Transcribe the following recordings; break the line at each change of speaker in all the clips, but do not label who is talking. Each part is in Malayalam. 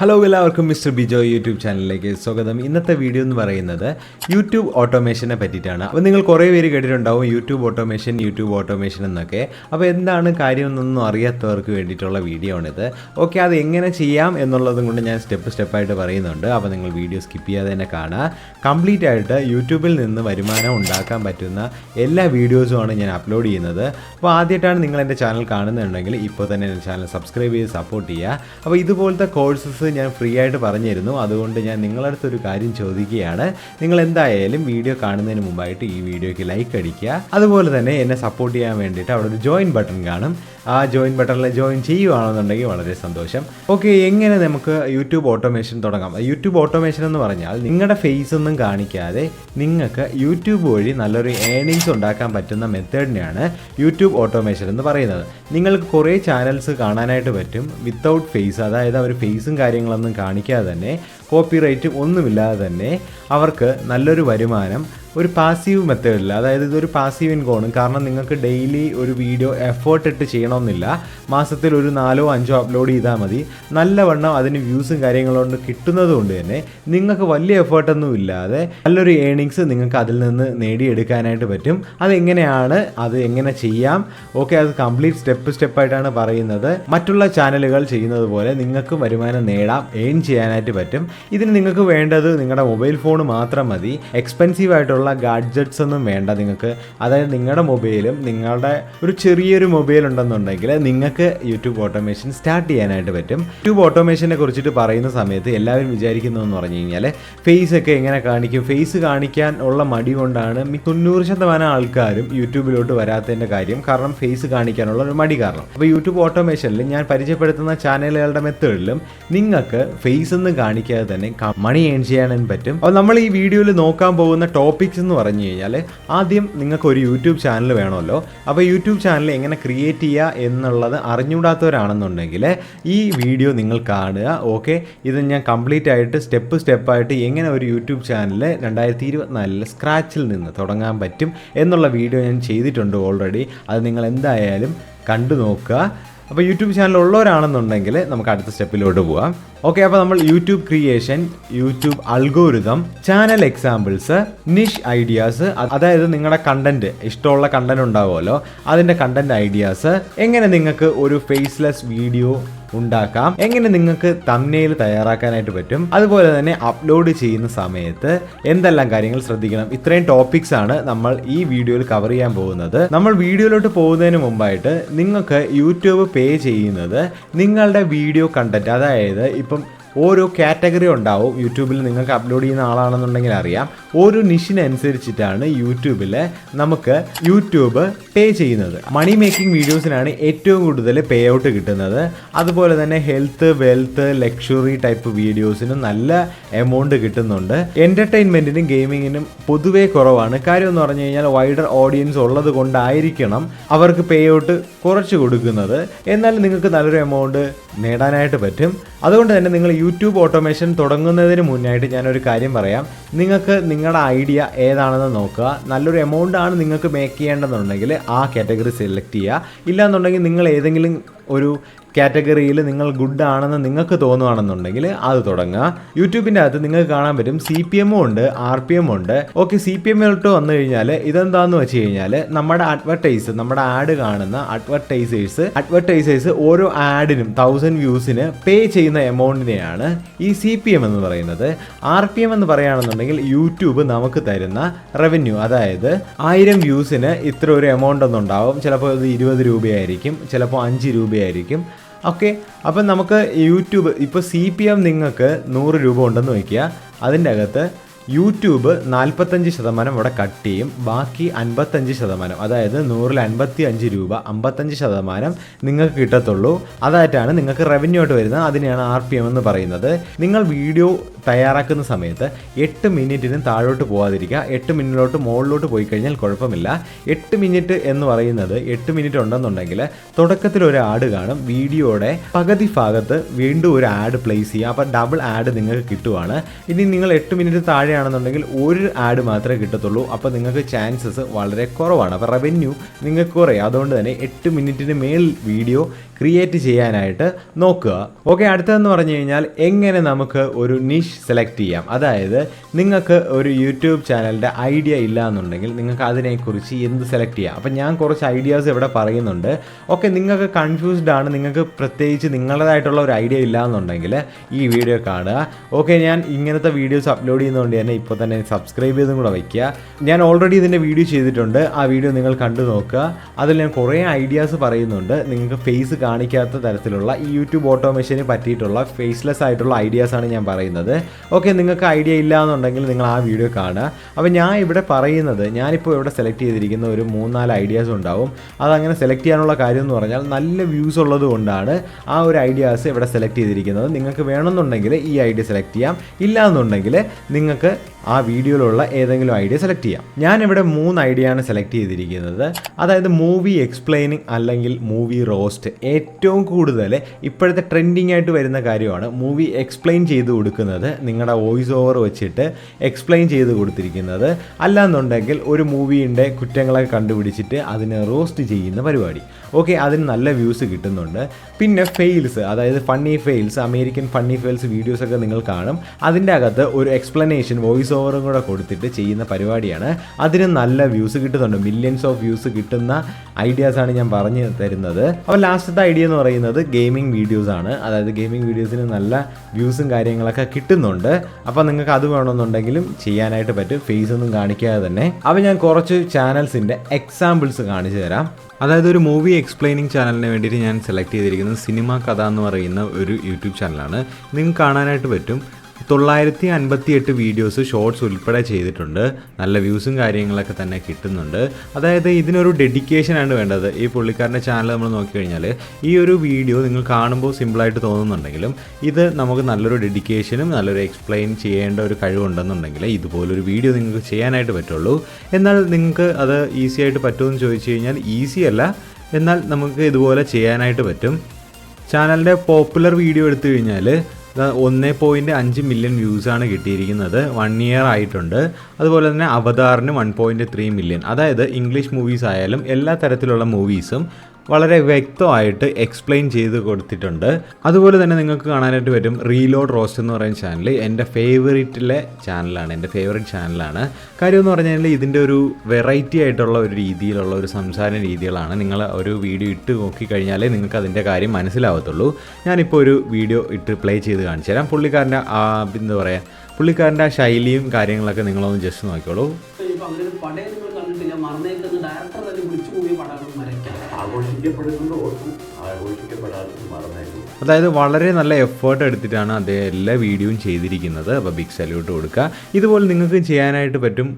ഹലോ എല്ലാവർക്കും മിസ്റ്റർ ബിജോ യൂട്യൂബ് ചാനലിലേക്ക് സ്വാഗതം. ഇന്നത്തെ വീഡിയോ എന്ന് പറയുന്നത് യൂട്യൂബ് ഓട്ടോമേഷനെ പറ്റിയിട്ടാണ്. അപ്പോൾ നിങ്ങൾ കുറേ പേര് കേട്ടിട്ടുണ്ടാവും യൂട്യൂബ് ഓട്ടോമേഷൻ യൂട്യൂബ് ഓട്ടോമേഷൻ എന്നൊക്കെ. അപ്പോൾ എന്താണ് കാര്യം എന്നൊന്നും അറിയാത്തവർക്ക് വേണ്ടിയിട്ടുള്ള വീഡിയോ ആണിത്. ഓക്കെ അത് എങ്ങനെ ചെയ്യാം എന്നുള്ളതും കൊണ്ട് ഞാൻ സ്റ്റെപ്പ് സ്റ്റെപ്പായിട്ട് പറയുന്നുണ്ട്. അപ്പോൾ നിങ്ങൾ വീഡിയോ സ്കിപ്പ് ചെയ്യാതെ തന്നെ കാണുക. കംപ്ലീറ്റ് ആയിട്ട് യൂട്യൂബിൽ നിന്ന് വരുമാനം ഉണ്ടാക്കാൻ പറ്റുന്ന എല്ലാ വീഡിയോസുമാണ് ഞാൻ അപ്ലോഡ് ചെയ്യുന്നത്. അപ്പോൾ ആദ്യമായിട്ടാണ് നിങ്ങൾ എന്റെ ചാനൽ കാണുന്നുണ്ടെങ്കിൽ ഇപ്പോൾ തന്നെ എന്റെ ചാനൽ സബ്സ്ക്രൈബ് ചെയ്ത് സപ്പോർട്ട് ചെയ്യുക. അപ്പോൾ ഇതുപോലത്തെ കോഴ്സസ് ഞാൻ ഫ്രീ ആയിട്ട് പറഞ്ഞിരുന്നു. അതുകൊണ്ട് ഞാൻ നിങ്ങളടുത്തൊരു കാര്യം ചോദിക്കുകയാണ്. നിങ്ങൾ എന്തായാലും വീഡിയോ കാണുന്നതിന് മുമ്പായിട്ട് ഈ വീഡിയോയ്ക്ക് ലൈക്ക് അടിക്കുക. അതുപോലെ തന്നെ എന്നെ സപ്പോർട്ട് ചെയ്യാൻ വേണ്ടിയിട്ട് അവിടെ ഒരു ജോയിൻ ബട്ടൺ കാണും. ആ ജോയിൻ ബട്ടണിൽ ജോയിൻ ചെയ്യുകയാണെന്നുണ്ടെങ്കിൽ വളരെ സന്തോഷം. ഓക്കെ എങ്ങനെ നമുക്ക് യൂട്യൂബ് ഓട്ടോമേഷൻ തുടങ്ങാം? യൂട്യൂബ് ഓട്ടോമേഷൻ എന്ന് പറഞ്ഞാൽ നിങ്ങളുടെ ഫേസ് ഒന്നും കാണിക്കാതെ നിങ്ങൾക്ക് യൂട്യൂബ് വഴി നല്ലൊരു ഏണിങ്സ് ഉണ്ടാക്കാൻ പറ്റുന്ന മെത്തേഡിനെയാണ് യൂട്യൂബ് ഓട്ടോമേഷൻ എന്ന് പറയുന്നത്. നിങ്ങൾക്ക് കുറേ ചാനൽസ് കാണാനായിട്ട് പറ്റും. വിത്തൗട്ട് ഫേസ് അതായത് അവർ ഫേസും കാര്യങ്ങളൊന്നും കാണിക്കാതെ തന്നെ കോപ്പിറൈറ്റും ഒന്നുമില്ലാതെ തന്നെ അവർക്ക് നല്ലൊരു വരുമാനം ഒരു പാസീവ് മെത്തേഡിൽ അതായത് ഇതൊരു പാസീവ് ഇൻകോണും കാരണം നിങ്ങൾക്ക് ഡെയിലി ഒരു വീഡിയോ എഫേർട്ട് ഇട്ട് ചെയ്യണമെന്നില്ല. മാസത്തിൽ ഒരു നാലോ അഞ്ചോ അപ്ലോഡ് ചെയ്താൽ മതി. നല്ലവണ്ണം അതിന് വ്യൂസും കാര്യങ്ങളും കൊണ്ട് കിട്ടുന്നത് കൊണ്ട് തന്നെ നിങ്ങൾക്ക് വലിയ എഫേർട്ടൊന്നും ഇല്ലാതെ നല്ലൊരു ഏണിങ്സ് നിങ്ങൾക്ക് അതിൽ നിന്ന് നേടിയെടുക്കാനായിട്ട് പറ്റും. അതെങ്ങനെയാണ്? അത് എങ്ങനെ ചെയ്യാം? ഓക്കെ അത് കംപ്ലീറ്റ് സ്റ്റെപ്പ് സ്റ്റെപ്പായിട്ടാണ് പറയുന്നത്. മറ്റുള്ള ചാനലുകൾ ചെയ്യുന്നത് പോലെ നിങ്ങൾക്ക് വരുമാനം നേടാം. ഏൺ ചെയ്യാനായിട്ട് പറ്റും. ഇതിന് നിങ്ങൾക്ക് വേണ്ടത് നിങ്ങളുടെ മൊബൈൽ ഫോൺ മാത്രം മതി. എക്സ്പെൻസീവ് ആയിട്ടുള്ള ഗാഡ്ജറ്റ്സ് ഒന്നും വേണ്ട നിങ്ങൾക്ക്. അതായത് നിങ്ങളുടെ മൊബൈലും നിങ്ങളുടെ ഒരു ചെറിയൊരു മൊബൈൽ ഉണ്ടെന്നുണ്ടെങ്കിൽ നിങ്ങൾക്ക് യൂട്യൂബ് ഓട്ടോമേഷൻ സ്റ്റാർട്ട് ചെയ്യാനായിട്ട് പറ്റും. യൂട്യൂബ് ഓട്ടോമേഷനെ കുറിച്ചിട്ട് പറയുന്ന സമയത്ത് എല്ലാവരും വിചാരിക്കുന്നതെന്ന് പറഞ്ഞു കഴിഞ്ഞാൽ ഫേസ് ഒക്കെ എങ്ങനെ കാണിക്കും? ഫേസ് കാണിക്കാൻ ഉള്ള മടി കൊണ്ടാണ് തൊണ്ണൂറ് ശതമാനം ആൾക്കാരും യൂട്യൂബിലോട്ട് വരാത്തതിന്റെ കാര്യം കാരണം ഫേസ് കാണിക്കാനുള്ള ഒരു മടി കാരണം. അപ്പോൾ യൂട്യൂബ് ഓട്ടോമേഷനിൽ ഞാൻ പരിചയപ്പെടുത്തുന്ന ചാനലുകളുടെ മെത്തേഡിലും നിങ്ങൾക്ക് ഫേസ് ഒന്നും കാണിക്കാതെ തന്നെ മണി ഏൺ ചെയ്യാനും പറ്റും. അപ്പോൾ നമ്മൾ ഈ വീഡിയോയിൽ നോക്കാൻ പോകുന്ന ടോപ്പിക്സ് എന്ന് പറഞ്ഞു കഴിഞ്ഞാൽ ആദ്യം നിങ്ങൾക്ക് ഒരു യൂട്യൂബ് ചാനൽ വേണമല്ലോ. അപ്പോൾ യൂട്യൂബ് ചാനൽ എങ്ങനെ ക്രിയേറ്റ് ചെയ്യുക എന്നുള്ളത് അറിഞ്ഞുകൂടാത്തവരാണെന്നുണ്ടെങ്കിൽ ഈ വീഡിയോ നിങ്ങൾ കാണുക ഓക്കെ? ഇത് ഞാൻ കംപ്ലീറ്റ് ആയിട്ട് സ്റ്റെപ്പ് സ്റ്റെപ്പായിട്ട് എങ്ങനെ ഒരു യൂട്യൂബ് ചാനൽ രണ്ടായിരത്തി ഇരുപത്തിനാലിൽ സ്ക്രാച്ചിൽ നിന്ന് തുടങ്ങാൻ പറ്റും എന്നുള്ള വീഡിയോ ഞാൻ ചെയ്തിട്ടുണ്ട് ഓൾറെഡി. അത് നിങ്ങൾ എന്തായാലും കണ്ടു നോക്കുക. അപ്പോൾ യൂട്യൂബ് ചാനൽ ഉള്ളവരാണെന്നുണ്ടെങ്കിൽ നമുക്ക് അടുത്ത സ്റ്റെപ്പിലോട്ട് പോവാം. ഓക്കെ അപ്പോൾ നമ്മൾ YouTube creation YouTube algorithm channel examples niche ideas അതായത് നിങ്ങളുടെ കണ്ടന്റ് ഇഷ്ടമുള്ള കണ്ടന്റ് ഉണ്ടാവുമല്ലോ അതിന്റെ കണ്ടന്റ് ഐഡിയാസ് എങ്ങനെ നിങ്ങൾക്ക് ഒരു ഫേസ്ലെസ് വീഡിയോ ഉണ്ടാക്കാം. എങ്ങനെ നിങ്ങൾക്ക് തമ്നെയിൽ തയ്യാറാക്കാനായിട്ട് പറ്റും? അതുപോലെ തന്നെ അപ്ലോഡ് ചെയ്യുന്ന സമയത്ത് എന്തെല്ലാം കാര്യങ്ങൾ ശ്രദ്ധിക്കണം? ഇത്രയും ടോപ്പിക്സ് ആണ് നമ്മൾ ഈ വീഡിയോയിൽ കവർ ചെയ്യാൻ പോകുന്നത്. നമ്മൾ വീഡിയോയിലോട്ട് പോകുന്നതിന് മുമ്പായിട്ട് നിങ്ങൾക്ക് യൂട്യൂബ് പേ ചെയ്യുന്നത് നിങ്ങളുടെ വീഡിയോ കണ്ടന്റ് അതായത് ഇപ്പം ഓരോ കാറ്റഗറി ഉണ്ടാവും. യൂട്യൂബിൽ നിങ്ങൾക്ക് അപ്ലോഡ് ചെയ്യുന്ന ആളാണെന്നുണ്ടെങ്കിൽ അറിയാം. ഓരോ നിഷിനനുസരിച്ചിട്ടാണ് യൂട്യൂബിൽ നമുക്ക് യൂട്യൂബ് പേ ചെയ്യുന്നത്. മണി മേക്കിംഗ് വീഡിയോസിനാണ് ഏറ്റവും കൂടുതൽ പേ ഔട്ട് കിട്ടുന്നത്. അതുപോലെ തന്നെ ഹെൽത്ത് വെൽത്ത് ലക്ഷറി ടൈപ്പ് വീഡിയോസിനും നല്ല എമൗണ്ട് കിട്ടുന്നുണ്ട്. എന്റർടൈൻമെന്റിനും ഗെയിമിങ്ങിനും പൊതുവേ കുറവാണ്. കാര്യം എന്ന് പറഞ്ഞു കഴിഞ്ഞാൽ വൈഡർ ഓഡിയൻസ് ഉള്ളത് കൊണ്ടായിരിക്കണം അവർക്ക് പേ ഔട്ട് കുറച്ച് കൊടുക്കുന്നത്. എന്നാൽ നിങ്ങൾക്ക് നല്ലൊരു എമൗണ്ട് നേടാനായിട്ട് പറ്റും. അതുകൊണ്ട് തന്നെ നിങ്ങൾ യൂട്യൂബ് ഓട്ടോമേഷൻ തുടങ്ങുന്നതിന് മുന്നായിട്ട് ഞാനൊരു കാര്യം പറയാം. നിങ്ങൾക്ക് നിങ്ങളുടെ ഐഡിയ ഏതാണെന്ന് നോക്കുക. നല്ലൊരു എമൗണ്ട് ആണ് നിങ്ങൾക്ക് മേക്ക് ചെയ്യേണ്ടതെന്നുണ്ടെങ്കിൽ ആ കാറ്റഗറി സെലക്ട് ചെയ്യുക. ഇല്ലാന്നുണ്ടെങ്കിൽ നിങ്ങൾ ഏതെങ്കിലും ഒരു കാറ്റഗറിയിൽ നിങ്ങൾ ഗുഡ് ആണെന്ന് നിങ്ങൾക്ക് തോന്നുകയാണെന്നുണ്ടെങ്കിൽ അത് തുടങ്ങുക യൂട്യൂബിന്റെ അകത്ത് നിങ്ങൾക്ക് കാണാൻ പറ്റും സി പി എമ്മും ഉണ്ട് ആർ പി എമ്മും ഉണ്ട്. ഓക്കെ സി പി എമ്മിലോട്ട് വന്നു കഴിഞ്ഞാൽ ഇതെന്താന്ന് വെച്ച് കഴിഞ്ഞാൽ നമ്മുടെ അഡ്വർടൈസ് നമ്മുടെ ആഡ് കാണുന്ന അഡ്വർടൈസേഴ്സ് അഡ്വർടൈസേഴ്സ് ഓരോ ആഡിനും തൗസൻഡ് വ്യൂസിന് പേ ചെയ്യുന്ന എമൗണ്ടിനെയാണ് ഈ സി പി എം എന്ന് പറയുന്നത്. ആർ പി എം എന്ന് പറയുകയാണെന്നുണ്ടെങ്കിൽ യൂട്യൂബ് നമുക്ക് തരുന്ന റവന്യൂ അതായത് ആയിരം വ്യൂസിന് ഇത്ര ഒരു എമൗണ്ട് ഒന്നുണ്ടാവും. ചിലപ്പോൾ ഇത് ഇരുപത് രൂപയായിരിക്കും ചിലപ്പോൾ അഞ്ച് രൂപയായിരിക്കും ഓക്കെ അപ്പം നമുക്ക് യൂട്യൂബ് ഇപ്പോൾ സി പി എം നിങ്ങൾക്ക് നൂറ് രൂപ ഉണ്ടെന്ന് വയ്ക്കുക. അതിന്റെ അകത്ത് യൂട്യൂബ് നാൽപ്പത്തഞ്ച് ശതമാനം ഇവിടെ കട്ട് ചെയ്യും. ബാക്കി അൻപത്തഞ്ച് ശതമാനം അതായത് നൂറിൽ അൻപത്തി അഞ്ച് രൂപ അമ്പത്തഞ്ച് ശതമാനം നിങ്ങൾക്ക് കിട്ടത്തുള്ളൂ. അതായിട്ടാണ് നിങ്ങൾക്ക് റവന്യൂ ആയിട്ട് വരുന്നത്. അതിനെയാണ് ആർ പി എം എന്ന് പറയുന്നത്. നിങ്ങൾ വീഡിയോ തയ്യാറാക്കുന്ന സമയത്ത് എട്ട് മിനിറ്റിന് താഴോട്ട് പോകാതിരിക്കുക എട്ട് മിനിറ്റിലോട്ട് മുകളിലോട്ട് പോയി കഴിഞ്ഞാൽ കുഴപ്പമില്ല. എട്ട് മിനിറ്റ് എന്ന് പറയുന്നത് എട്ട് മിനിറ്റ് ഉണ്ടെന്നുണ്ടെങ്കിൽ തുടക്കത്തിൽ ഒരു ആഡ് കാണും. വീഡിയോയുടെ പകുതി ഭാഗത്ത് വീണ്ടും ഒരു ആഡ് പ്ലേസ് ചെയ്യുക. അപ്പോൾ ഡബിൾ ആഡ് നിങ്ങൾക്ക് കിട്ടുവാണ്. ഇനി നിങ്ങൾ എട്ട് മിനിറ്റ് താഴെയാണെന്നുണ്ടെങ്കിൽ ഒരു ആഡ് മാത്രമേ കിട്ടത്തുള്ളൂ. അപ്പോൾ നിങ്ങൾക്ക് ചാൻസസ് വളരെ കുറവാണ്. അപ്പോൾ റവന്യൂ നിങ്ങൾക്ക് കുറയും. അതുകൊണ്ട് തന്നെ എട്ട് മിനിറ്റിന് മേൽ വീഡിയോ ക്രിയേറ്റ് ചെയ്യാനായിട്ട് നോക്കുക. ഓക്കെ അടുത്തതെന്ന് പറഞ്ഞു കഴിഞ്ഞാൽ എങ്ങനെ നമുക്ക് ഒരു നിഷ് സെലക്ട് ചെയ്യാം. അതായത് നിങ്ങൾക്ക് ഒരു യൂട്യൂബ് ചാനലിന്റെ ഐഡിയ ഇല്ല എന്നുണ്ടെങ്കിൽ നിങ്ങൾക്ക് അതിനെക്കുറിച്ച് എന്ത് സെലക്ട് ചെയ്യാം? അപ്പം ഞാൻ കുറച്ച് ഐഡിയാസ് ഇവിടെ പറയുന്നുണ്ട്. ഓക്കെ നിങ്ങൾക്ക് കൺഫ്യൂസ്ഡ് ആണ് നിങ്ങൾക്ക് പ്രത്യേകിച്ച് നിങ്ങളുടേതായിട്ടുള്ള ഒരു ഐഡിയ ഇല്ല എന്നുണ്ടെങ്കിൽ ഈ വീഡിയോ കാണുക. ഓക്കെ ഞാൻ ഇങ്ങനത്തെ വീഡിയോസ് അപ്ലോഡ് ചെയ്യുന്നതുകൊണ്ട് തന്നെ ഇപ്പോൾ തന്നെ സബ്സ്ക്രൈബ് ചെയ്തും കൂടെ വയ്ക്കുക. ഞാൻ ഓൾറെഡി ഇതിന്റെ വീഡിയോ ചെയ്തിട്ടുണ്ട്. ആ വീഡിയോ നിങ്ങൾ കണ്ടു നോക്കുക. അതിൽ ഞാൻ കുറേ ഐഡിയാസ് പറയുന്നുണ്ട്. നിങ്ങൾക്ക് ഫേസ് കാണിക്കാത്ത തരത്തിലുള്ള ഈ യൂട്യൂബ് ഓട്ടോമേഷന് പറ്റിയിട്ടുള്ള ഫേസ്ലെസ് ആയിട്ടുള്ള ഐഡിയാസ് ആണ് ഞാൻ പറയുന്നത്. ഓക്കെ നിങ്ങൾക്ക് ഐഡിയ ഇല്ല എന്നുണ്ടെങ്കിൽ നിങ്ങൾ ആ വീഡിയോ കാണുക. അപ്പോൾ ഞാൻ ഇവിടെ പറയുന്നത് ഞാനിപ്പോൾ ഇവിടെ സെലക്ട് ചെയ്തിരിക്കുന്ന ഒരു മൂന്നാൽ ഐഡിയാസ് ഉണ്ടാവും. അതങ്ങനെ സെലക്ട് ചെയ്യാനുള്ള കാര്യം എന്ന് പറഞ്ഞാൽ നല്ല വ്യൂസ് ഉള്ളത് കൊണ്ടാണ് ആ ഒരു ഐഡിയാസ് ഇവിടെ സെലക്ട് ചെയ്തിരിക്കുന്നത്. നിങ്ങൾക്ക് വേണമെന്നുണ്ടെങ്കിൽ ഈ ഐഡിയ സെലക്ട് ചെയ്യാം. ഇല്ല എന്നുണ്ടെങ്കിൽ നിങ്ങൾക്ക് ആ വീഡിയോയിലുള്ള ഏതെങ്കിലും ഐഡിയ സെലക്ട് ചെയ്യാം. ഞാനിവിടെ മൂന്ന് ഐഡിയ ആണ് സെലക്ട് ചെയ്തിരിക്കുന്നത്. അതായത് മൂവി എക്സ്പ്ലെയിനിങ് അല്ലെങ്കിൽ മൂവി റോസ്റ്റ് ഏറ്റവും കൂടുതൽ ഇപ്പോഴത്തെ ട്രെൻഡിങ് ആയിട്ട് വരുന്ന കാര്യമാണ്. മൂവി എക്സ്പ്ലെയിൻ ചെയ്ത് കൊടുക്കുന്നത് നിങ്ങളുടെ വോയിസ് ഓവർ വെച്ചിട്ട് എക്സ്പ്ലെയിൻ ചെയ്ത് കൊടുത്തിരിക്കുന്നത്. അല്ലാന്നുണ്ടെങ്കിൽ ഒരു മൂവിന്റെ കുറ്റങ്ങളൊക്കെ കണ്ടുപിടിച്ചിട്ട് അതിനെ റോസ്റ്റ് ചെയ്യുന്ന പരിപാടി. ഓക്കെ അതിന് നല്ല വ്യൂസ് കിട്ടുന്നുണ്ട്. പിന്നെ ഫെയിൽസ് അതായത് funny fails American funny fails വീഡിയോസൊക്കെ നിങ്ങൾ കാണും. അതിന്റെ അകത്ത് ഒരു എക്സ്പ്ലനേഷൻ വോയിസ് ഓവറും കൂടെ കൊടുത്തിട്ട് ചെയ്യുന്ന പരിപാടിയാണ്. അതിന് നല്ല വ്യൂസ് കിട്ടുന്നുണ്ട്. മില്യൺസ് ഓഫ് വ്യൂസ് കിട്ടുന്ന ഐഡിയാസാണ് ഞാൻ പറഞ്ഞു തരുന്നത്. അപ്പോൾ ലാസ്റ്റത്തെ ഐഡിയ എന്ന് പറയുന്നത് ഗെയിമിംഗ് വീഡിയോസ് ആണ്. അതായത് ഗെയിമിംഗ് വീഡിയോസിന് നല്ല വ്യൂസും കാര്യങ്ങളൊക്കെ കിട്ടുന്നുണ്ട്. അപ്പോൾ നിങ്ങൾക്ക് അത് വേണമെന്നുണ്ടെങ്കിലും ചെയ്യാനായിട്ട് പറ്റും. ഫേസ് ഒന്നും കാണിക്കാതെ തന്നെ. അപ്പോൾ ഞാൻ കുറച്ച് ചാനൽസിന്റെ എക്സാമ്പിൾസ് കാണിച്ചു തരാം. അതായത് ഒരു മൂവി എക്സ്പ്ലെയിനിങ് ചാനലിന് വേണ്ടിയിട്ട് ഞാൻ സെലക്ട് ചെയ്തിരിക്കുന്നത് സിനിമ കഥ എന്ന് പറയുന്ന ഒരു യൂട്യൂബ് ചാനലാണ് നിങ്ങൾക്ക് കാണാനായിട്ട് പറ്റും. തൊള്ളായിരത്തി അൻപത്തി എട്ട് വീഡിയോസ് ഷോർട്സ് ഉൾപ്പെടെ ചെയ്തിട്ടുണ്ട്. നല്ല വ്യൂസും കാര്യങ്ങളൊക്കെ തന്നെ കിട്ടുന്നുണ്ട്. അതായത് ഇതിനൊരു ഡെഡിക്കേഷനാണ് വേണ്ടത്. ഈ പുള്ളിക്കാരന്റെ ചാനൽ നമ്മൾ നോക്കിക്കഴിഞ്ഞാൽ ഈ ഒരു വീഡിയോ നിങ്ങൾ കാണുമ്പോൾ സിമ്പിളായിട്ട് തോന്നുന്നുണ്ടെങ്കിലും ഇത് നമുക്ക് നല്ലൊരു ഡെഡിക്കേഷനും നല്ലൊരു എക്സ്പ്ലെയിൻ ചെയ്യേണ്ട ഒരു കഴിവുണ്ടെന്നുണ്ടെങ്കിൽ ഇതുപോലൊരു വീഡിയോ നിങ്ങൾക്ക് ചെയ്യാനായിട്ട് പറ്റുള്ളൂ. എന്നാൽ നിങ്ങൾക്ക് അത് ഈസി ആയിട്ട് പറ്റുമെന്ന് ചോദിച്ചു കഴിഞ്ഞാൽ ഈസി അല്ല. എന്നാൽ നമുക്ക് ഇതുപോലെ ചെയ്യാനായിട്ട് പറ്റും. ചാനലിന്റെ പോപ്പുലർ വീഡിയോ എടുത്തു കഴിഞ്ഞാൽ ഒന്ന് പോയിന്റ് അഞ്ച് മില്യൺ ആണ് കിട്ടിയിരിക്കുന്നത്. വൺ ഇയർ ആയിട്ടുണ്ട്. അതുപോലെ തന്നെ അവതാറിന് വൺ പോയിന്റ് ത്രീ മില്യൺ അതായത് ഇംഗ്ലീഷ് മൂവീസ് ആയാലും എല്ലാ തരത്തിലുള്ള മൂവീസും വളരെ വ്യക്തമായിട്ട് എക്സ്പ്ലെയിൻ ചെയ്ത് കൊടുത്തിട്ടുണ്ട്. അതുപോലെ തന്നെ നിങ്ങൾക്ക് കാണാനായിട്ട് പറ്റും റീലോഡ് റോസ്റ്റ് എന്ന് പറയുന്ന ചാനൽ എന്റെ ഫേവറേറ്റിലെ ചാനലാണ് എന്റെ ഫേവറേറ്റ് ചാനലാണ് കാര്യം എന്ന് പറഞ്ഞാൽ ഇതിന്റെ ഒരു വെറൈറ്റി ആയിട്ടുള്ള ഒരു രീതിയിലുള്ള ഒരു സംസാര രീതികളാണ് നിങ്ങൾ ഒരു വീഡിയോ ഇട്ട് നോക്കിക്കഴിഞ്ഞാലേ നിങ്ങൾക്ക് അതിന്റെ കാര്യം മനസ്സിലാവത്തുള്ളൂ. ഞാനിപ്പോൾ ഒരു വീഡിയോ ഇട്ട് പ്ലേ ചെയ്ത് കാണിച്ചു തരാം. പുള്ളിക്കാരന്റെ എന്താ പറയുക പുള്ളിക്കാരന്റെ ആ ശൈലിയും കാര്യങ്ങളൊക്കെ നിങ്ങളൊന്ന് ജസ്റ്റ് നോക്കിക്കോളൂ.
ഓർക്കും
അതായത് വളരെ നല്ല എഫേർട്ട് എടുത്തിട്ടാണ് അദ്ദേഹം എല്ലാ വീഡിയോയും ചെയ്തിരിക്കുന്നത്. അപ്പോൾ ബിഗ് സല്യൂട്ട് കൊടുക്കുക. ഇതുപോലെ നിങ്ങൾക്ക് ചെയ്യാനായിട്ട് പറ്റും.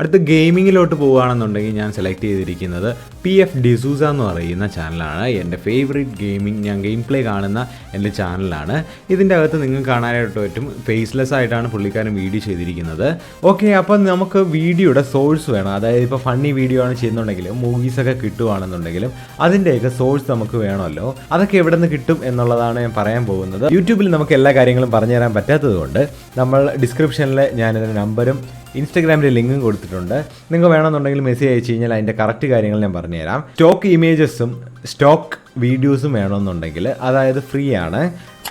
അടുത്ത ഗെയിമിങ്ങിലോട്ട് പോവുകയാണെന്നുണ്ടെങ്കിൽ ഞാൻ സെലക്ട് ചെയ്തിരിക്കുന്നത് പി എഫ് ഡിസൂസ എന്ന് പറയുന്ന ചാനലാണ് എന്റെ ഫേവറേറ്റ് ഗെയിമിംഗ് ഞാൻ ഗെയിം പ്ലേ കാണുന്ന എന്റെ ചാനലാണ് ഇതിന്റെ അകത്ത് നിങ്ങൾക്ക് കാണാനായിട്ട് പറ്റും. ഫേസ്ലെസ് ആയിട്ടാണ് പുള്ളിക്കാരൻ വീഡിയോ ചെയ്തിരിക്കുന്നത്. ഓക്കെ അപ്പോൾ നമുക്ക് വീഡിയോയുടെ സോഴ്സ് വേണം. അതായത് ഇപ്പോൾ ഫണ്ണി വീഡിയോ ആണ് ചെയ്യുന്നുണ്ടെങ്കിലും മൂവീസൊക്കെ കിട്ടുവാണെന്നുണ്ടെങ്കിലും അതിന്റെയൊക്കെ സോഴ്സ് നമുക്ക് വേണമല്ലോ. അതൊക്കെ എവിടെ നിന്ന് കിട്ടും എന്നുള്ളതാണ് ഞാൻ പറയാൻ പോകുന്നത്. യൂട്യൂബിൽ നമുക്ക് എല്ലാ കാര്യങ്ങളും പറഞ്ഞു തരാൻ പറ്റാത്തത് കൊണ്ട് നമ്മൾ ഡിസ്ക്രിപ്ഷനിൽ ഞാനിതിന്റെ നമ്പറും ഇൻസ്റ്റഗ്രാമിന്റെ ലിങ്കും കൊടുത്തിട്ടുണ്ട്. നിങ്ങൾക്ക് വേണമെന്നുണ്ടെങ്കിൽ മെസ്സേജ് അയച്ചു കഴിഞ്ഞാൽ അതിന്റെ കറക്റ്റ് കാര്യങ്ങൾ ഞാൻ പറഞ്ഞുതരാം. സ്റ്റോക്ക് ഇമേജസും സ്റ്റോക്ക് വീഡിയോസും വേണമെന്നുണ്ടെങ്കിൽ അതായത് ഫ്രീ ആണ്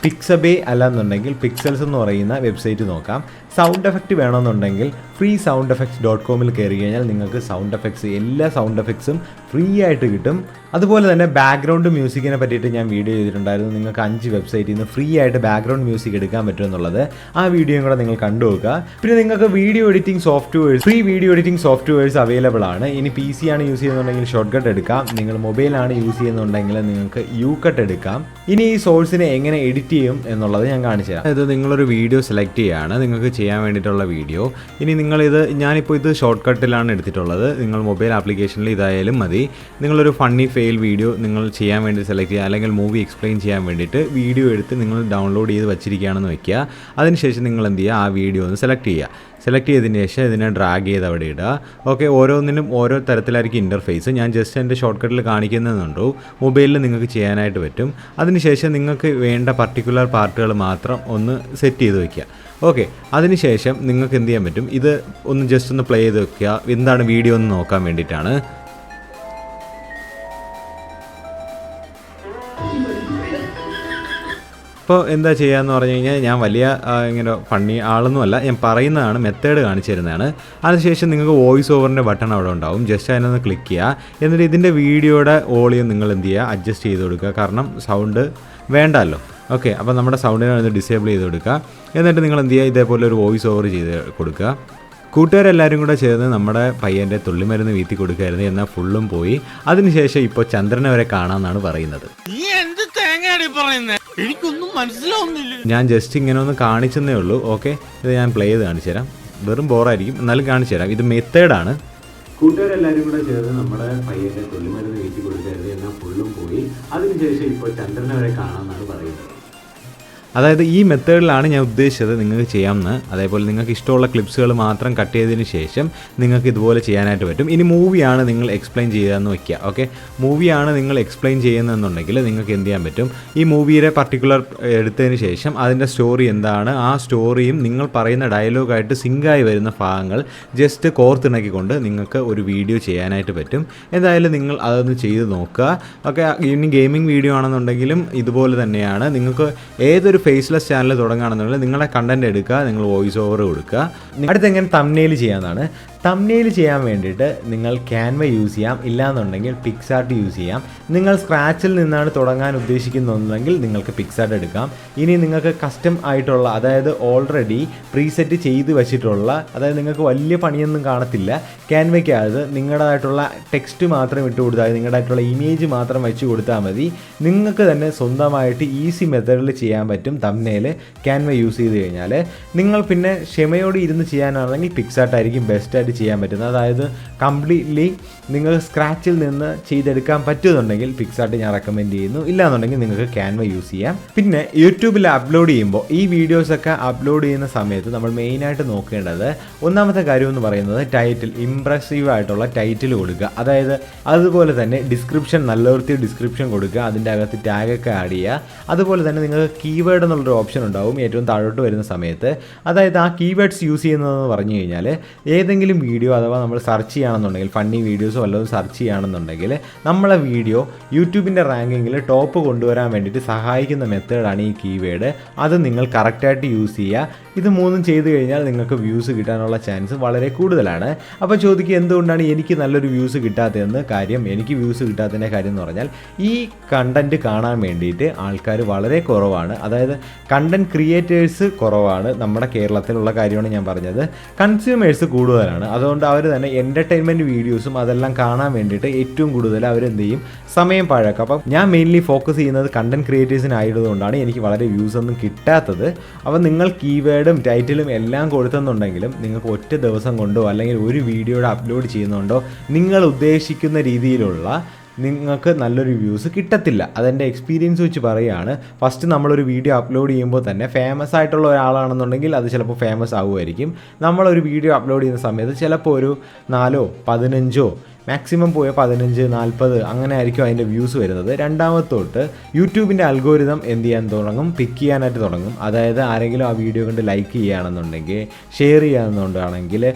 പിക്സബേ അല്ലാന്നുണ്ടെങ്കിൽ പിക്സൽസ് എന്ന് പറയുന്ന വെബ്സൈറ്റ് നോക്കാം. സൗണ്ട് എഫക്റ്റ് വേണമെന്നുണ്ടെങ്കിൽ ഫ്രീ സൗണ്ട് എഫക്ട്സ് ഡോട്ട് കോമിൽ കയറി കഴിഞ്ഞാൽ നിങ്ങൾക്ക് സൗണ്ട് എഫക്ട്സ് എല്ലാ സൗണ്ട് എഫക്ട്സും ഫ്രീ ആയിട്ട് കിട്ടും. അതുപോലെ തന്നെ ബാക്ക്ഗ്രൗണ്ട് മ്യൂസിക്കിനെ പറ്റിയിട്ട് ഞാൻ വീഡിയോ ചെയ്തിട്ടുണ്ടായിരുന്നു. നിങ്ങൾക്ക് അഞ്ച് വെബ്സൈറ്റിൽ നിന്ന് ഫ്രീ ആയിട്ട് ബാക്ക്ഗ്രൗണ്ട് മ്യൂസിക് എടുക്കാൻ പറ്റുമെന്നുള്ളത് ആ വീഡിയോയും കൂടെ നിങ്ങൾ കണ്ടു നോക്കുക. പിന്നെ നിങ്ങൾക്ക് video editing softwares free video editing softwares available ആണ്. ഇനി പി സി ആണ് യൂസ് ചെയ്യുന്നുണ്ടെങ്കിൽ ഷോർട്ട് കട്ട് എടുക്കാം. നിങ്ങൾ മൊബൈലാണ് യൂസ് ചെയ്യുന്നുണ്ടെങ്കിൽ നിങ്ങൾക്ക് യു കട്ട് എടുക്കാം. ഇനി ഈ സോഴ്സിനെ എങ്ങനെ എഡിറ്റ് ചെയ്യും എന്നുള്ളത് ഞാൻ കാണിച്ചു തരാം. അതായത് നിങ്ങളൊരു വീഡിയോ സെലക്ട് ചെയ്യുകയാണ് നിങ്ങൾക്ക് ചെയ്യാൻ വേണ്ടിയിട്ടുള്ള വീഡിയോ ഇനി നിങ്ങളിത് ഞാനിപ്പോൾ ഇത് ഷോർട്ട് കട്ടിലാണ് എടുത്തിട്ടുള്ളത്. നിങ്ങൾ മൊബൈൽ ആപ്ലിക്കേഷനിൽ ഇതായാലും മതി. നിങ്ങളൊരു ഫണ്ണി ഫെയിൽ വീഡിയോ നിങ്ങൾ ചെയ്യാൻ വേണ്ടി സെലക്ട് ചെയ്യുക. അല്ലെങ്കിൽ മൂവി എക്സ്പ്ലെയിൻ ചെയ്യാൻ വേണ്ടിയിട്ട് വീഡിയോ എടുത്ത് നിങ്ങൾ ഡൗൺലോഡ് ചെയ്ത് വെച്ചിരിക്കുകയാണെന്ന് വെക്കുക. അതിനുശേഷം നിങ്ങൾ എന്ത് ചെയ്യുക? ആ വീഡിയോ ഒന്ന് സെലക്ട് ചെയ്യുക. സെലക്ട് ചെയ്തതിന് ശേഷം ഇതിനെ ഡ്രാഗ് ചെയ്ത് അവിടെ ഇടുക. ഓക്കെ ഓരോന്നിനും ഓരോ തരത്തിലായിരിക്കും ഇന്റർഫേസ് ഞാൻ ജസ്റ്റ് എന്റെ ഷോർട്ട് കട്ടിൽ മൊബൈലിൽ നിങ്ങൾക്ക് ചെയ്യാനായിട്ട് പറ്റും. അതിനുശേഷം നിങ്ങൾക്ക് വേണ്ട പർട്ടിക്കുലർ പാർട്ടുകൾ മാത്രം ഒന്ന് സെറ്റ് ചെയ്ത് വയ്ക്കുക ഓക്കെ അതിനുശേഷം നിങ്ങൾക്ക് എന്ത് ചെയ്യാൻ പറ്റും? ഇത് ഒന്ന് ജസ്റ്റ് ഒന്ന് പ്ലേ ചെയ്ത് വെക്കുക. എന്താണ് വീഡിയോ ഒന്ന് നോക്കാൻ വേണ്ടിയിട്ടാണ്. അപ്പോൾ എന്താ ചെയ്യാന്ന് പറഞ്ഞു കഴിഞ്ഞാൽ ഞാൻ വലിയ ഇങ്ങനെ ഫണ്ണി ആളൊന്നുമല്ല. ഞാൻ പറയുന്നതാണ് മെത്തേഡ് കാണിച്ചു തരുന്നതാണ്. അതിനുശേഷം നിങ്ങൾക്ക് വോയിസ് ഓവറിന്റെ ബട്ടൺ അവിടെ ഉണ്ടാവും. ജസ്റ്റ് അതിനൊന്ന് ക്ലിക്ക് ചെയ്യുക എന്നിട്ട് ഇതിന്റെ വീഡിയോയുടെ ഓളിയും നിങ്ങൾ എന്ത് ചെയ്യുക അഡ്ജസ്റ്റ് ചെയ്ത് കൊടുക്കുക. കാരണം സൗണ്ട് വേണ്ടല്ലോ. ഓക്കെ അപ്പോൾ നമ്മുടെ സൗണ്ടിനെ ഒന്ന് ഡിസേബിൾ ചെയ്ത് കൊടുക്കുക. എന്നിട്ട് നിങ്ങൾ എന്ത് ചെയ്യുക ഇതേപോലെ ഒരു വോയിസ് ഓവർ ചെയ്ത് കൊടുക്കുക. കൂട്ടുകാരെല്ലാവരും കൂടെ ചേർന്ന് നമ്മുടെ പയ്യന്റെ തുള്ളിമരുന്ന് വീത്തി കൊടുക്കുകയായിരുന്നു എന്നാൽ ഫുള്ളും പോയി. അതിനുശേഷം ഇപ്പോൾ ചന്ദ്രനെ വരെ കാണാമെന്നാണ് പറയുന്നത്.
എനിക്കൊന്നും മനസ്സിലാവുന്നില്ല.
ഞാൻ ജസ്റ്റ് ഇങ്ങനെ ഒന്ന് കാണിച്ചെന്നേ ഉള്ളൂ. ഓക്കെ ഇത് ഞാൻ പ്ലേ ചെയ്ത് കാണിച്ചു തരാം. വെറും ബോറായിരിക്കും എന്നാലും കാണിച്ചു തരാം. ഇത് മെത്തേഡാണ് കൂട്ടുകാരെല്ലാവരും കൂടെ ചേർന്ന് നമ്മുടെ പയ്യന്റെ തൊഴിൽമരുന്ന് വീട്ടിൽ കൊടുക്കരുത് എന്നാൽ ഫുള്ളും പോയി. അതിനുശേഷം ഇപ്പോൾ ചന്ദ്രനെ വരെ പറയുന്നത് അതായത് ഈ മെത്തേഡിലാണ് ഞാൻ ഉദ്ദേശിച്ചത് നിങ്ങൾക്ക് ചെയ്യാമെന്ന്. അതേപോലെ നിങ്ങൾക്ക് ഇഷ്ടമുള്ള ക്ലിപ്സുകൾ മാത്രം കട്ട് ചെയ്തതിന് ശേഷം നിങ്ങൾക്ക് ഇതുപോലെ ചെയ്യാനായിട്ട് പറ്റും. ഇനി മൂവിയാണ് നിങ്ങൾ എക്സ്പ്ലെയിൻ ചെയ്തതെന്ന് വയ്ക്കുക ഓക്കെ മൂവിയാണ് നിങ്ങൾ എക്സ്പ്ലെയിൻ ചെയ്യുന്നതെന്നുണ്ടെങ്കിൽ നിങ്ങൾക്ക് എന്ത് ചെയ്യാൻ പറ്റും? ഈ മൂവിയുടെ പർട്ടിക്കുലർ എടുത്തതിന് ശേഷം അതിന്റെ സ്റ്റോറി എന്താണ്? ആ സ്റ്റോറിയും നിങ്ങൾ പറയുന്ന ഡയലോഗായിട്ട് സിങ്കായി വരുന്ന ഭാഗങ്ങൾ ജസ്റ്റ് കോർത്തിണക്കിക്കൊണ്ട് നിങ്ങൾക്ക് ഒരു വീഡിയോ ചെയ്യാനായിട്ട് പറ്റും. എന്തായാലും നിങ്ങൾ അതൊന്ന് ചെയ്ത് നോക്കുക ഓക്കെ ഇനി ഗെയിമിംഗ് വീഡിയോ ആണെന്നുണ്ടെങ്കിലും ഇതുപോലെ തന്നെയാണ്. നിങ്ങൾക്ക് ഏതൊരു ഫേസ്ലെസ് ചാനൽ തുടങ്ങുകയാണെന്നുണ്ടെങ്കിൽ നിങ്ങളുടെ കണ്ടന്റ് എടുക്കുക നിങ്ങൾ വോയിസ് ഓവർ കൊടുക്കുക. അടുത്ത് എങ്ങനെ തമ്നെയിൽ ചെയ്യാമെന്നാണ്. തമ്നെയിൽ ചെയ്യാൻ വേണ്ടിയിട്ട് നിങ്ങൾ ക്യാൻവ യൂസ് ചെയ്യാം. ഇല്ലാന്നുണ്ടെങ്കിൽ പിക്സാർട്ട് യൂസ് ചെയ്യാം. നിങ്ങൾ സ്ക്രാച്ചിൽ നിന്നാണ് തുടങ്ങാൻ ഉദ്ദേശിക്കുന്നുണ്ടെങ്കിൽ നിങ്ങൾക്ക് പിക്സാർട്ട് എടുക്കാം. ഇനി നിങ്ങൾക്ക് കസ്റ്റം ആയിട്ടുള്ള അതായത് ഓൾറെഡി പ്രീസെറ്റ് ചെയ്ത് വെച്ചിട്ടുള്ള അതായത് നിങ്ങൾക്ക് വലിയ പണിയൊന്നും കാണത്തില്ല. ക്യാൻവയ്ക്കകത്ത് നിങ്ങളുടേതായിട്ടുള്ള ടെക്സ്റ്റ് മാത്രം ഇട്ട് കൊടുത്താൽ നിങ്ങളുടേതായിട്ടുള്ള ഇമേജ് മാത്രം വെച്ച് കൊടുത്താൽ മതി. നിങ്ങൾക്ക് തന്നെ സ്വന്തമായിട്ട് ഈസി മെത്തേഡിൽ ചെയ്യാൻ പറ്റും തമ്നയിൽ ക്യാൻവ യൂസ് ചെയ്ത് കഴിഞ്ഞാൽ നിങ്ങൾ പിന്നെ ക്ഷമയോടെ ഇരുന്ന് ചെയ്യാനാണെങ്കിൽ പിക്സാർട്ട് ആയിരിക്കും ബെസ്റ്റായിട്ട് ചെയ്യാൻ പറ്റുന്നത്. അതായത് കംപ്ലീറ്റ്ലി നിങ്ങൾ സ്ക്രാച്ചിൽ നിന്ന് ചെയ്തെടുക്കാൻ പറ്റുന്നുണ്ടെങ്കിൽ പിക്സാർട്ട് ഞാൻ റെക്കമെൻഡ് ചെയ്യുന്നു. ഇല്ലാന്നുണ്ടെങ്കിൽ നിങ്ങൾക്ക് ക്യാൻവ യൂസ് ചെയ്യാം. പിന്നെ യൂട്യൂബിൽ അപ്ലോഡ് ചെയ്യുമ്പോൾ ഈ വീഡിയോസൊക്കെ അപ്ലോഡ് ചെയ്യുന്ന സമയത്ത് നമ്മൾ മെയിനായിട്ട് നോക്കേണ്ടത് ഒന്നാമത്തെ കാര്യം എന്ന് പറയുന്നത് ടൈറ്റിൽ ഇംപ്രസീവ് ആയിട്ടുള്ള ടൈറ്റിൽ കൊടുക്കുക. അതായത് അതുപോലെ തന്നെ ഡിസ്ക്രിപ്ഷൻ നല്ല വൃത്തി ഡിസ്ക്രിപ്ഷൻ കൊടുക്കുക. അതിന്റെ അകത്ത് ടാഗൊക്കെ ആഡ് ചെയ്യുക. അതുപോലെ തന്നെ നിങ്ങൾക്ക് കീവേഡ് എന്നുള്ളൊരു ഓപ്ഷൻ ഉണ്ടാവും ഏറ്റവും താഴോട്ട് വരുന്ന സമയത്ത്. അതായത് ആ കീവേഡ്സ് യൂസ് ചെയ്യുന്നതെന്ന് പറഞ്ഞു കഴിഞ്ഞാൽ ഏതെങ്കിലും വീഡിയോ അഥവാ നമ്മൾ സെർച്ച് ചെയ്യുകയാണെന്നുണ്ടെങ്കിൽ ഫണ്ണി വീഡിയോസോ വല്ലതും സെർച്ച് ചെയ്യുകയാണെന്നുണ്ടെങ്കിൽ നമ്മളെ വീഡിയോ യൂട്യൂബിന്റെ റാങ്കിങ്ങിൽ ടോപ്പ് കൊണ്ടുവരാൻ വേണ്ടിയിട്ട് സഹായിക്കുന്ന മെത്തേഡാണ് ഈ കീവേഡ് അത് നിങ്ങൾ കറക്റ്റായിട്ട് യൂസ് ചെയ്യുക. ഇത് മൂന്നും ചെയ്ത് കഴിഞ്ഞാൽ നിങ്ങൾക്ക് വ്യൂസ് കിട്ടാനുള്ള ചാൻസ് വളരെ കൂടുതലാണ്. അപ്പോൾ ചോദിക്കുക എന്തുകൊണ്ടാണ് എനിക്ക് നല്ലൊരു വ്യൂസ് കിട്ടാത്തതെന്ന്? കാര്യം എനിക്ക് വ്യൂസ് കിട്ടാത്തതിന്റെ കാര്യം എന്ന് പറഞ്ഞാൽ ഈ കണ്ടന്റ് കാണാൻ വേണ്ടിയിട്ട് ആൾക്കാർ വളരെ കുറവാണ്. അതായത് കണ്ടന്റ് ക്രിയേറ്റേഴ്സ് കുറവാണ് നമ്മുടെ കേരളത്തിലുള്ള കാര്യമാണ് ഞാൻ പറഞ്ഞത്. കൺസ്യൂമേഴ്സ് കൂടുതലാണ്. അതുകൊണ്ട് അവർ തന്നെ എന്റർടൈൻമെന്റ് വീഡിയോസും അതെല്ലാം കാണാൻ വേണ്ടിയിട്ട് ഏറ്റവും കൂടുതൽ അവരെന്ത് ചെയ്യും സമയം പാഴാക്കും. അപ്പം ഞാൻ മെയിൻലി ഫോക്കസ് ചെയ്യുന്നത് കണ്ടന്റ് ക്രിയേറ്റേഴ്സിനായതുകൊണ്ടാണ് എനിക്ക് വളരെ വ്യൂസ് ഒന്നും കിട്ടാത്തത്. അപ്പം നിങ്ങൾ കീവേഡും ടൈറ്റിലും എല്ലാം കൊടുത്തെന്നുണ്ടെങ്കിലും നിങ്ങൾക്ക് ഒറ്റ ദിവസം കൊണ്ടോ അല്ലെങ്കിൽ ഒരു വീഡിയോയുടെ അപ്ലോഡ് ചെയ്യുന്നുണ്ടോ നിങ്ങൾ ഉദ്ദേശിക്കുന്ന രീതിയിലുള്ള നിങ്ങൾക്ക് നല്ലൊരു വ്യൂസ് കിട്ടത്തില്ല. അതെന്റെ എക്സ്പീരിയൻസ് വെച്ച് പറയുകയാണ് ഫസ്റ്റ് നമ്മളൊരു വീഡിയോ അപ്ലോഡ് ചെയ്യുമ്പോൾ തന്നെ ഫേമസ് ആയിട്ടുള്ള ഒരാളാണെന്നുണ്ടെങ്കിൽ അത് ചിലപ്പോൾ ഫേമസ് ആവുമായിരിക്കും. നമ്മളൊരു വീഡിയോ അപ്ലോഡ് ചെയ്യുന്ന സമയത്ത് ചിലപ്പോൾ ഒരു നാലോ പതിനഞ്ചോ മാക്സിമം പോയ പതിനഞ്ച് നാൽപ്പത് അങ്ങനെ ആയിരിക്കും അതിന്റെ വ്യൂസ് വരുന്നത്. രണ്ടാമത്തോട്ട് യൂട്യൂബിന്റെ അൽഗോരിതം എന്ത് ചെയ്യാൻ തുടങ്ങും? പിക്ക് ചെയ്യാനായിട്ട് തുടങ്ങും. അതായത് ആരെങ്കിലും ആ വീഡിയോ കണ്ട് ലൈക്ക് ചെയ്യുകയാണെന്നുണ്ടെങ്കിൽ ഷെയർ ചെയ്യുകയാണെന്നുണ്ടെങ്കിൽ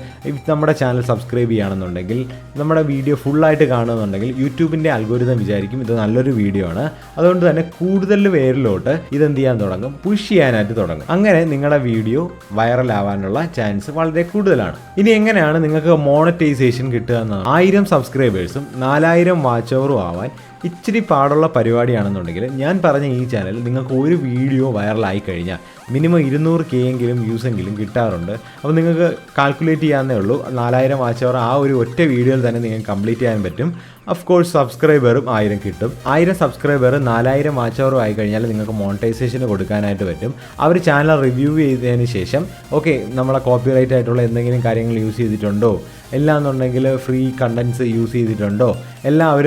നമ്മുടെ ചാനൽ സബ്സ്ക്രൈബ് ചെയ്യുകയാണെന്നുണ്ടെങ്കിൽ നമ്മുടെ വീഡിയോ ഫുള്ളായിട്ട് കാണുന്നുണ്ടെങ്കിൽ യൂട്യൂബിന്റെ അൽഗോരിതം വിചാരിക്കും ഇത് നല്ലൊരു വീഡിയോ ആണ്. അതുകൊണ്ട് തന്നെ കൂടുതൽ പേരിലോട്ട് ഇതെന്ത് ചെയ്യാൻ തുടങ്ങും? പുഷ് ചെയ്യാനായിട്ട് തുടങ്ങും. അങ്ങനെ നിങ്ങളുടെ വീഡിയോ വൈറലാവാനുള്ള ചാൻസ് വളരെ കൂടുതലാണ്. ഇനി എങ്ങനെയാണ് നിങ്ങൾക്ക് മോണറ്റൈസേഷൻ കിട്ടുക എന്നാണ് ആയിരം സബ്സ്ക്രൈബേഴ്സും നാലായിരം വാച്ച് അവറും ആവാൻ ഇച്ചിരി പാടുള്ള പരിപാടിയാണെന്നുണ്ടെങ്കിൽ ഞാൻ പറഞ്ഞ ഈ ചാനൽ നിങ്ങൾക്ക് ഒരു വീഡിയോ വൈറലായി കഴിഞ്ഞാൽ മിനിമം ഇരുന്നൂറ് കെ എങ്കിലും വ്യൂസ് എങ്കിലും കിട്ടാറുണ്ട്. അപ്പോൾ നിങ്ങൾക്ക് കാൽക്കുലേറ്റ് ചെയ്യാവുന്നേ ഉള്ളൂ. നാലായിരം വാച്ചവർ ആ ഒരു ഒറ്റ വീഡിയോയിൽ തന്നെ നിങ്ങൾക്ക് കംപ്ലീറ്റ് ചെയ്യാൻ പറ്റും. ഓഫ് കോഴ്സ് സബ്സ്ക്രൈബറും ആയിരം കിട്ടും. ആയിരം സബ്സ്ക്രൈബർ നാലായിരം വാച്ചവറും ആയി കഴിഞ്ഞാൽ നിങ്ങൾക്ക് മോണിറ്റൈസേഷന് കൊടുക്കാനായിട്ട് പറ്റും. അവർ ചാനൽ റിവ്യൂ ചെയ്തതിന് ശേഷം ഓക്കെ നമ്മളെ കോപ്പിറൈറ്റ് ആയിട്ടുള്ള എന്തെങ്കിലും കാര്യങ്ങൾ യൂസ് ചെയ്തിട്ടുണ്ടോ? എല്ലാം എന്നുണ്ടെങ്കിൽ ഫ്രീ കണ്ടൻസ് യൂസ് ചെയ്തിട്ടുണ്ടോ? എല്ലാം അവർ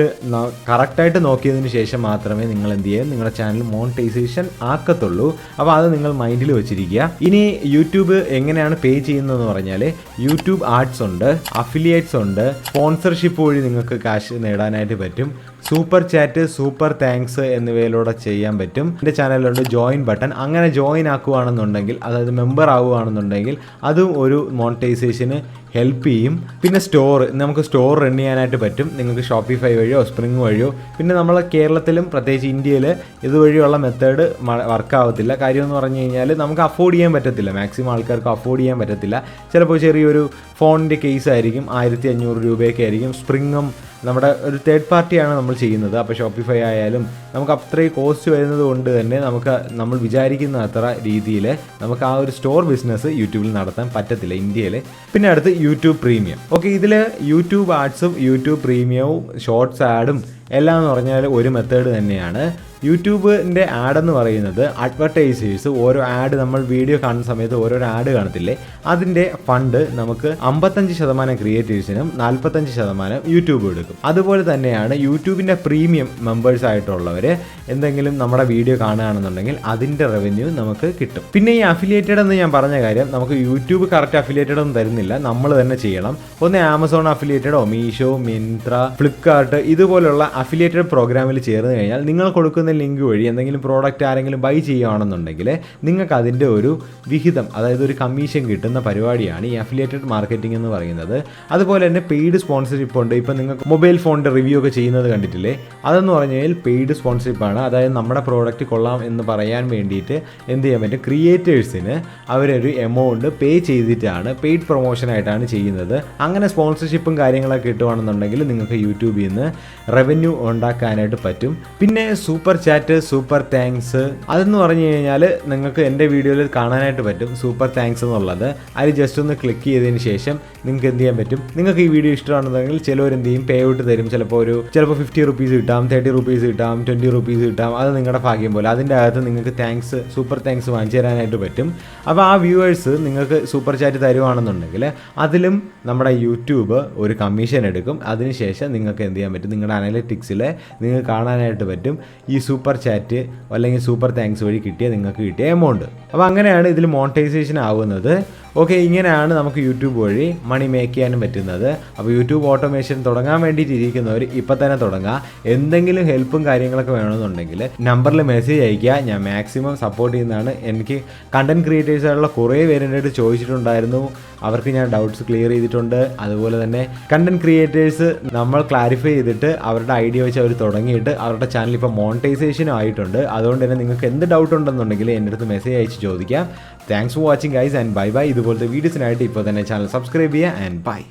കറക്റ്റായിട്ട് നോക്കിയതിന് ശേഷം മാത്രമേ നിങ്ങൾ എന്ത് ചെയ്യാൻ നിങ്ങളുടെ ചാനൽ മോണിറ്റൈസേഷൻ ആക്കത്തുള്ളൂ. അപ്പോൾ അത് നിങ്ങൾ മൈൻഡിൽ വെച്ചിരിക്കുക. ഇനി യൂട്യൂബ് എങ്ങനെയാണ് പേ ചെയ്യുന്നതെന്ന് പറഞ്ഞാൽ യൂട്യൂബ് ആർട്സ് ഉണ്ട് അഫിലിയേറ്റ്സ് ഉണ്ട് സ്പോൺസർഷിപ്പ് വഴി നിങ്ങൾക്ക് കാശ് നേടാനായിട്ട് പറ്റും. സൂപ്പർ ചാറ്റ് സൂപ്പർ താങ്ക്സ് എന്നിവയിലൂടെ ചെയ്യാൻ പറ്റും. എന്റെ ചാനലിലുണ്ട് ജോയിൻ ബട്ടൺ. അങ്ങനെ ജോയിൻ ആക്കുകയാണെന്നുണ്ടെങ്കിൽ അതായത് മെമ്പർ ആവുകയാണെന്നുണ്ടെങ്കിൽ അതും ഒരു മോണിറ്റൈസേഷന് ഹെൽപ്പ് ചെയ്യും. പിന്നെ സ്റ്റോർ നമുക്ക് സ്റ്റോർ റൺ ചെയ്യാനായിട്ട് പറ്റും. നിങ്ങൾക്ക് ഷോപ്പിഫൈ വഴിയോ സ്പ്രിങ് വഴിയോ. പിന്നെ നമ്മൾ കേരളത്തിലും പ്രത്യേകിച്ച് ഇന്ത്യയിൽ ഇതുവഴിയുള്ള മെത്തേഡ് വർക്കാവത്തില്ല. കാര്യം എന്ന് പറഞ്ഞു കഴിഞ്ഞാൽ നമുക്ക് അഫോർഡ് ചെയ്യാൻ പറ്റത്തില്ല. മാക്സിമം ആൾക്കാർക്ക് അഫോർഡ് ചെയ്യാൻ പറ്റത്തില്ല. ചിലപ്പോൾ ചെറിയൊരു ഫോണിന്റെ കേസ് ആയിരിക്കും ആയിരത്തി അഞ്ഞൂറ് രൂപയൊക്കെ ആയിരിക്കും. സ്പ്രിങ്ങും നമ്മുടെ ഒരു തേർഡ് പാർട്ടിയാണ് നമ്മൾ ചെയ്യുന്നത്. അപ്പോൾ ഷോപ്പിഫൈ ആയാലും നമുക്ക് അത്രയും കോസ്റ്റ് വരുന്നത് കൊണ്ട് തന്നെ നമുക്ക് നമ്മൾ വിചാരിക്കുന്ന അത്ര രീതിയിൽ നമുക്ക് ആ ഒരു സ്റ്റോർ ബിസിനസ് യൂട്യൂബിൽ നടത്താൻ പറ്റത്തില്ല ഇന്ത്യയിൽ പിന്നെ അടുത്ത് യൂട്യൂബ് പ്രീമിയം ഓക്കെ ഇതിൽ യൂട്യൂബ് ആഡ്സും യൂട്യൂബ് പ്രീമിയവും ഷോർട്സ് ആഡും എല്ലാം എന്ന് പറഞ്ഞാൽ ഒരു മെത്തേഡ് തന്നെയാണ്. യൂട്യൂബിന്റെ ആഡ് എന്ന് പറയുന്നത് അഡ്വർടൈസേഴ്സ് ഓരോ ആഡ് നമ്മൾ വീഡിയോ കാണുന്ന സമയത്ത് ഓരോരോ ആഡ് കാണത്തില്ലേ? അതിന്റെ ഫണ്ട് നമുക്ക് അമ്പത്തഞ്ച് ശതമാനം ക്രിയേറ്റേഴ്സിനും നാൽപ്പത്തഞ്ച് ശതമാനം യൂട്യൂബ് എടുക്കും. അതുപോലെ തന്നെയാണ് യൂട്യൂബിന്റെ പ്രീമിയം മെമ്പേഴ്സ് ആയിട്ടുള്ളവർ എന്തെങ്കിലും നമ്മുടെ വീഡിയോ കാണുകയാണെന്നുണ്ടെങ്കിൽ അതിന്റെ റവന്യൂ നമുക്ക് കിട്ടും. പിന്നെ ഈ അഫിലിയേറ്റഡ് എന്ന് ഞാൻ പറഞ്ഞ കാര്യം നമുക്ക് യൂട്യൂബ് കറക്റ്റ് അഫിലിയേറ്റഡ് ഒന്നും തരുന്നില്ല. നമ്മൾ തന്നെ ചെയ്യണം. ഒന്ന് ആമസോൺ അഫിലിയേറ്റഡോ മീഷോ മിന്ത്ര ഫ്ലിപ്കാർട്ട് ഇതുപോലുള്ള അഫിലിയേറ്റഡ് പ്രോഗ്രാമിൽ ചേർന്ന് കഴിഞ്ഞാൽ നിങ്ങൾ കൊടുക്കുന്ന ലിങ്ക് വഴി എന്തെങ്കിലും പ്രോഡക്റ്റ് ആരെങ്കിലും ബൈ ചെയ്യുകയാണെന്നുണ്ടെങ്കിൽ നിങ്ങൾക്ക് അതിന്റെ ഒരു വിഹിതം അതായത് ഒരു കമ്മീഷൻ കിട്ടുന്ന പരിപാടിയാണ് ഈ അഫിലിയേറ്റഡ് മാർക്കറ്റിംഗ് എന്ന് പറയുന്നത്. അതുപോലെ തന്നെ പെയ്ഡ് സ്പോൺസർഷിപ്പ് ഉണ്ട്. ഇപ്പം നിങ്ങൾക്ക് മൊബൈൽ ഫോണിന്റെ റിവ്യൂ ഒക്കെ ചെയ്യുന്നത് കണ്ടിട്ടില്ലേ? അതെന്ന് പറഞ്ഞു കഴിഞ്ഞാൽ പെയ്ഡ് സ്പോൺസർഷിപ്പാണ് അതായത് നമ്മുടെ പ്രോഡക്റ്റ് കൊള്ളാം എന്ന് പറയാൻ വേണ്ടിയിട്ട് എന്ത് ചെയ്യാൻ പറ്റും? ക്രിയേറ്റേഴ്സിന് അവരൊരു എമൗണ്ട് പേ ചെയ്തിട്ടാണ് പെയ്ഡ് പ്രൊമോഷനായിട്ടാണ് ചെയ്യുന്നത്. അങ്ങനെ സ്പോൺസർഷിപ്പും കാര്യങ്ങളൊക്കെ കിട്ടുകയാണെന്നുണ്ടെങ്കിൽ നിങ്ങൾക്ക് യൂട്യൂബിൽ നിന്ന് റവന്യൂ ഉണ്ടാക്കാനായിട്ട് പറ്റും. പിന്നെ സൂപ്പർ ചാറ്റ് സൂപ്പർ താങ്ക്സ് അതെന്ന് പറഞ്ഞു കഴിഞ്ഞാൽ നിങ്ങൾക്ക് എന്റെ വീഡിയോയിൽ കാണാനായിട്ട് പറ്റും സൂപ്പർ താങ്ക്സ് എന്നുള്ളത്. അതിൽ ജസ്റ്റ് ഒന്ന് ക്ലിക്ക് ചെയ്തതിന് ശേഷം നിങ്ങൾക്ക് എന്ത് ചെയ്യാൻ പറ്റും? നിങ്ങൾക്ക് ഈ വീഡിയോ ഇഷ്ടമാണെന്നുണ്ടെങ്കിൽ ചിലവർ എന്ത് ചെയ്യും? പേ ഔട്ട് തരും. ചിലപ്പോൾ ഒരു ചിലപ്പോൾ ഫിഫ്റ്റി റുപ്പീസ് കിട്ടാം തേർട്ടി റുപ്പീസ് കിട്ടാം ട്വന്റി റുപ്പീസ് കിട്ടാം. അത് നിങ്ങളുടെ ഭാഗ്യം പോലെ. അതിന്റെ അകത്ത് നിങ്ങൾക്ക് താങ്ക്സ് സൂപ്പർ താങ്ക്സ് വാങ്ങിച്ചു തരാനായിട്ട് പറ്റും. അപ്പോൾ ആ വ്യൂവേഴ്സ് നിങ്ങൾക്ക് സൂപ്പർ ചാറ്റ് തരുവാണെന്നുണ്ടെങ്കിൽ അതിലും നമ്മുടെ യൂട്യൂബ് ഒരു കമ്മീഷൻ എടുക്കും. അതിനുശേഷം നിങ്ങൾക്ക് എന്ത് ചെയ്യാൻ പറ്റും? നിങ്ങളുടെ അനലിറ്റിക്സിൽ നിങ്ങൾക്ക് കാണാനായിട്ട് പറ്റും. ഈ സൂപ്പർ ചാറ്റ് അല്ലെങ്കിൽ സൂപ്പർ താങ്ക്സ് വഴി കിട്ടിയ നിങ്ങൾക്ക് കിട്ടിയ എമൗണ്ട് അപ്പോൾ അങ്ങനെയാണ് ഇതിൽ മോണിറ്റൈസേഷൻ ആവുന്നത്. ഓക്കെ ഇങ്ങനെയാണ് നമുക്ക് യൂട്യൂബ് വഴി മണി മേക്ക് ചെയ്യാനും പറ്റുന്നത്. അപ്പോൾ യൂട്യൂബ് ഓട്ടോമേഷൻ തുടങ്ങാൻ വേണ്ടിയിട്ട് ഇരിക്കുന്നവർ ഇപ്പം തന്നെ തുടങ്ങുക എന്തെങ്കിലും ഹെൽപ്പും കാര്യങ്ങളൊക്കെ വേണമെന്നുണ്ടെങ്കിൽ നമ്പറിൽ മെസ്സേജ് അയയ്ക്കുക. ഞാൻ മാക്സിമം സപ്പോർട്ട് ചെയ്യുന്നതാണ്. എനിക്ക് കണ്ടന്റ് ക്രിയേറ്റേഴ്സായിട്ടുള്ള കുറേ പേര് എന്റെ അടുത്ത് ചോദിച്ചിട്ടുണ്ടായിരുന്നു. അവർക്ക് ഞാൻ ഡൗട്ട്സ് ക്ലിയർ ചെയ്തിട്ടുണ്ട്. അതുപോലെ തന്നെ കണ്ടന്റ് ക്രിയേറ്റേഴ്സ് നമ്മൾ ക്ലാരിഫൈ ചെയ്തിട്ട് അവരുടെ ഐഡിയ വെച്ച് അവർ തുടങ്ങിയിട്ട് അവരുടെ ചാനൽ ഇപ്പോൾ മോണിറ്റൈസേഷനും ആയിട്ടുണ്ട്. അതുകൊണ്ട് തന്നെ നിങ്ങൾക്ക് എന്ത് ഡൗട്ട് ഉണ്ടെന്നുണ്ടെങ്കിൽ എന്റെ അടുത്ത് മെസ്സേജ് അയച്ച് ചോദിക്കാം. Thanks for watching guys and bye bye ഇതുപോലത്തെ വീഡിയോസിനായിട്ട് ഇപ്പോൾ തന്നെ ചാനൽ സബ്സ്ക്രൈബ് ചെയ്യുക ആൻഡ് ബൈ